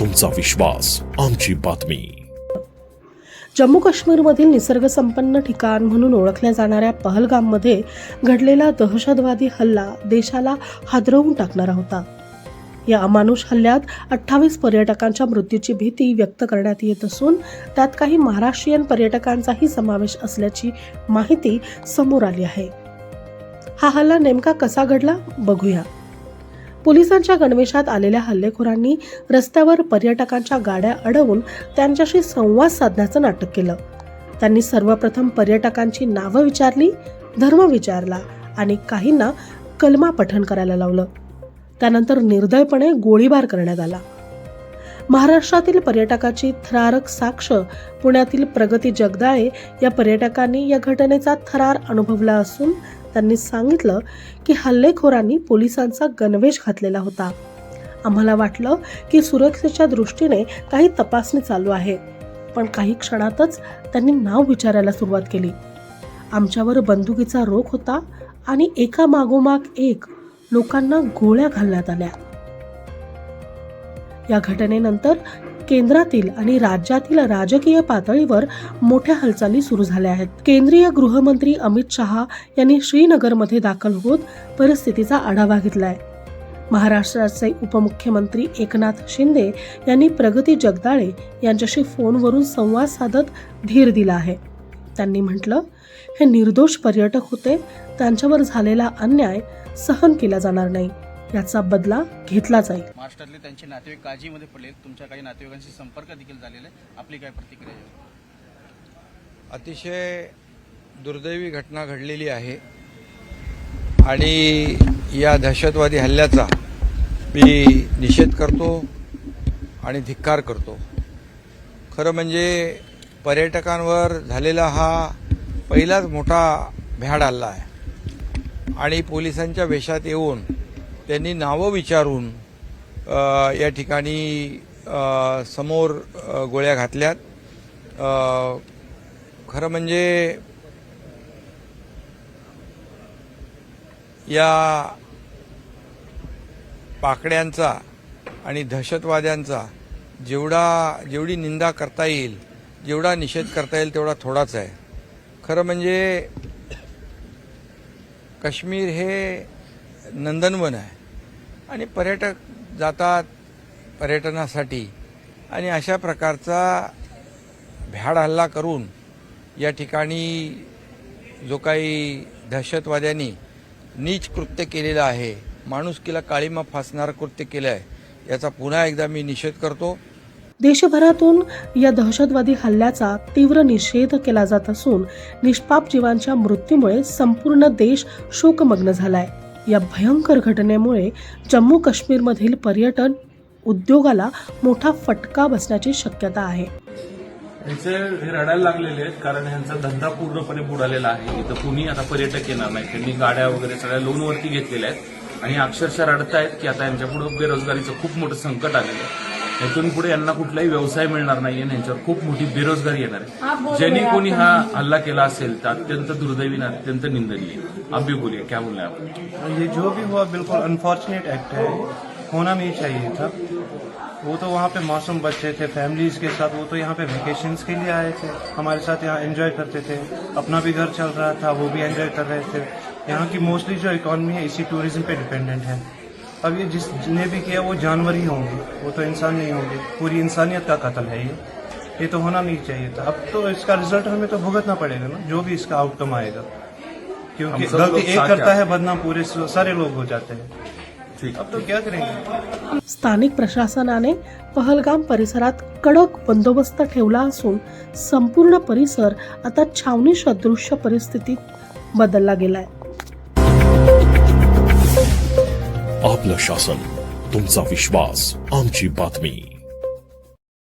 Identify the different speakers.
Speaker 1: तुमचा विश्वास आमची बातमी.
Speaker 2: जम्मू काश्मीरमधील निसर्गसंपन्न ठिकाण म्हणून ओळखल्या जाणाऱ्या पहलगाममध्ये घडलेला दहशतवादी हल्ला देशाला हादरवून टाकणारा होता. या अमानुष हल्ल्यात अठ्ठावीस पर्यटकांच्या मृत्यूची भीती व्यक्त करण्यात येत असून त्यात काही महाराष्ट्रीयन पर्यटकांचाही समावेश असल्याची माहिती समोर आली आहे. हा हल्ला नेमका कसा घडला? बघूया. पोलिसांच्या गणवेशात आलेल्या हल्लेखोरांनी रस्त्यावर पर्यटकांच्या गाड्या अडवून त्यांच्याशी संवाद साधण्याचं नाटक केलं. त्यांनी सर्वप्रथम पर्यटकांची नावं विचारली धर्म विचारला आणि काहींना कलमा पठण करायला लावलं. त्यानंतर निर्दयपणे गोळीबार करण्यात आला. महाराष्ट्रातील पर्यटकाची थरारक साक्ष पुण्यातील प्रगती जगदाळे या पर्यटकांनी या घटनेचा थरार अनुभवला असून त्यांनी सांगितलं की हल्लेखोरांनी पोलिसांचा गणवेश घातलेला होता. आम्हाला वाटलं की सुरक्षेच्या दृष्टीने काही तपासणी चालू आहे पण काही क्षणातच त्यांनी नाव विचारायला सुरुवात केली. आमच्यावर बंदुकीचा रोख होता आणि एका मागोमाग एक लोकांना गोळ्या घालण्यात आल्या. या घटनेनंतर केंद्रातील आणि राज्यातील राजकीय पातळीवर मोठ्या हालचाली सुरू झाल्या आहेत. केंद्रीय गृहमंत्री अमित शहा यांनी श्रीनगरमध्ये दाखल होत परिस्थितीचा आढावा घेतलाय. महाराष्ट्राचे उपमुख्यमंत्री एकनाथ शिंदे यांनी प्रगती जगदाळे यांच्याशी फोनवरून संवाद साधत धीर दिला आहे. त्यांनी म्हटलं हे निर्दोष पर्यटक होते त्यांच्यावर झालेला अन्याय सहन केला जाणार नाही. याचा बदला घेतला जाईल.
Speaker 3: महाराष्ट्रातले त्यांचे नातेवाईक काळजीमध्ये पडले तुमच्या काही नातेवाईकांशी संपर्क देखील झालेला आहे आपली काय प्रतिक्रिया आहे?
Speaker 4: अतिशय दुर्दैवी घटना घडलेली आहे. आणि या दहशतवादी हल्ल्याचा मी निषेध करतो आणि धिक्कार करतो. खरं म्हणजे पर्यटकांवर झालेला हा पहिलाच मोठा भ्याड हल्ला आहे. आणि पोलिसांच्या वेशात येऊन त्यांनी नावं विचारून या ठिकाणी समोर गोळ्या घातल्यात. खरं म्हणजे या पाकड्यांचा आणि दहशतवाद्यांचा जेवढा जेवढी निंदा करता येईल जेवढा निषेध करता येईल तेवढा थोडाच आहे. खरं म्हणजे काश्मीर हे नंदनवन आहे. आणि पर्यटक जातात पर्यटनासाठी. आणि अशा प्रकारचा भ्याड हल्ला करून या ठिकाणी जो काही दहशतवाद्यांनी नीच कृत्य केलेलं आहे माणुसकीला काळीमा फासणारं कृत्य केलं आहे याचा पुन्हा एकदा मी निषेध करतो.
Speaker 2: देशभरातून या दहशतवादी हल्ल्याचा तीव्र निषेध केला जात असून निष्पाप जीवांच्या मृत्यूमुळे संपूर्ण देश शोकमग्न झालाय. या भयंकर घटनेमुळे जम्मू काश्मीरमधील पर्यटन उद्योगाला मोठा फटका बसण्याची शक्यता आहे.
Speaker 5: यांचे हे रडायला लागलेले आहेत कारण ह्यांचा धंदा पूर्णपणे बुडालेला आहे. इथं कुणी आता पर्यटक येणार नाही. त्यांनी गाड्या वगैरे सगळ्या लोनवरती घेतलेल्या आहेत. आणि अक्षरशः रडतायत की आता यांच्यापुढे बेरोजगारीचं खूप मोठं संकट आलेलं आहे. यातून पुढे यांना कुठलाही व्यवसाय मिळणार नाही आणि यांच्यावर खूप मोठी बेरोजगारी येणार आहे. ज्यांनी कोणी हा हल्ला केला असेल तर अत्यंत दुर्दैवी आणि अत्यंत निंदनीय आप भी बोलिए क्या बोलना है आप
Speaker 6: ये जो भी हुआ बिल्कुल अनफॉर्चुनेट एक्ट है। होना नहीं चाहिए था। वो तो वहाँ पे मासूम बच्चे थे फैमिलीज़ के साथ। वो तो यहाँ पे वेकेशंस के लिए आए थे। हमारे साथ यहाँ एंजॉय करते थे। अपना भी घर चल रहा था वो भी एंजॉय कर रहे थे। यहाँ की मोस्टली जो इकॉनमी है इसी टूरिज़्म पे डिपेंडेंट है। अब ये जिस जिसने भी किया वो जानवर ही होंगे। वो तो इंसान नहीं होंगे। पूरी इंसानियत का कत्ल है ये। ये तो होना नहीं चाहिए था। अब तो इसका रिजल्ट हमें तो भुगतना पड़ेगा ना जो भी इसका आउटकम आएगा। क्योंकि गलती एक करता हैं। बदनाम पूरे सारे लोग हो जाते हैं।
Speaker 5: ठीक।
Speaker 6: अब तो क्या करेंगे?
Speaker 2: स्थानिक प्रशासनाने पहलगाम परिसरात कडक बंदोबस्त ठेवला असून संपूर्ण परिसर आता छावणी सदृश्य परिस्थितीत बदलला गेलाय.
Speaker 1: आपलं शासन तुमचा विश्वास आमची बातमी.